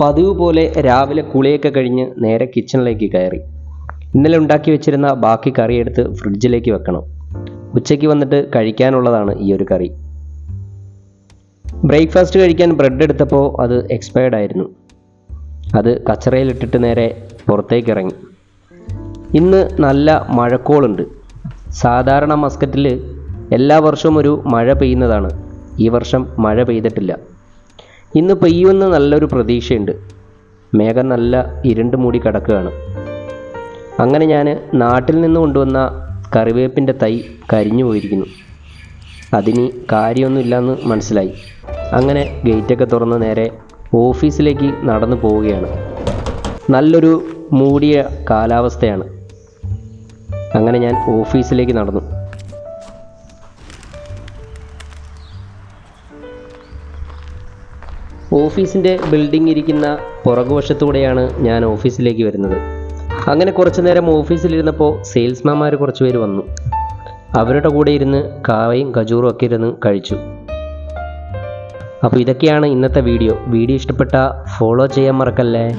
പതിവ് പോലെ രാവിലെ കുളിയൊക്കെ കഴിഞ്ഞ് നേരെ കിച്ചണിലേക്ക് കയറി. ഇന്നലെ ഉണ്ടാക്കി വെച്ചിരുന്ന ബാക്കി കറി എടുത്ത് ഫ്രിഡ്ജിലേക്ക് വെക്കണം. ഉച്ചയ്ക്ക് വന്നിട്ട് കഴിക്കാനുള്ളതാണ് ഈ ഒരു കറി. ബ്രേക്ക്ഫാസ്റ്റ് കഴിക്കാൻ ബ്രെഡ് എടുത്തപ്പോൾ അത് എക്സ്പയർഡ് ആയിരുന്നു. അത് കച്ചറയിലിട്ടിട്ട് നേരെ പുറത്തേക്ക് ഇറങ്ങി. ഇന്ന് നല്ല മഴക്കോളുണ്ട്. സാധാരണ മസ്കറ്റിൽ എല്ലാ വർഷവും ഒരു മഴ പെയ്യുന്നതാണ്. ഈ വർഷം മഴ പെയ്തിട്ടില്ല. ഇന്ന് പെയ്യുമെന്ന് നല്ലൊരു പ്രതീക്ഷയുണ്ട്. മേഘം നല്ല ഇരുണ്ട് മൂടി കിടക്കുകയാണ്. അങ്ങനെ ഞാൻ നാട്ടിൽ നിന്ന് കൊണ്ടുവന്ന കറിവേപ്പിന്റെ തൈ കരിഞ്ഞു പോയിരിക്കുന്നു. അതിന് കാര്യമൊന്നുമില്ലെന്ന് മനസ്സിലായി. അങ്ങനെ ഗേറ്റൊക്കെ തുറന്ന് നേരെ ഓഫീസിലേക്ക് നടന്നു പോവുകയാണ്. നല്ലൊരു മൂടിയ കാലാവസ്ഥയാണ്. അങ്ങനെ ഞാൻ ഓഫീസിലേക്ക് നടന്നു. ഓഫീസിന്റെ ബിൽഡിംഗ് ഇരിക്കുന്ന പുറകുവശത്തൂടെയാണ് ഞാൻ ഓഫീസിലേക്ക് വരുന്നത്. അങ്ങനെ കുറച്ചു നേരം ഓഫീസിലിരുന്നപ്പോൾ സെയിൽസ്മാൻമാർ കുറച്ച് പേര് വന്നു. അവരുടെ കൂടെ ഇരുന്ന് കാവയും കജൂറും ഒക്കെ ഇരുന്ന് കഴിച്ചു. അപ്പോൾ ഇതൊക്കെയാണ് ഇന്നത്തെ വീഡിയോ. വീഡിയോ ഇഷ്ടപ്പെട്ട ഫോളോ ചെയ്യാൻ മറക്കല്ലേ?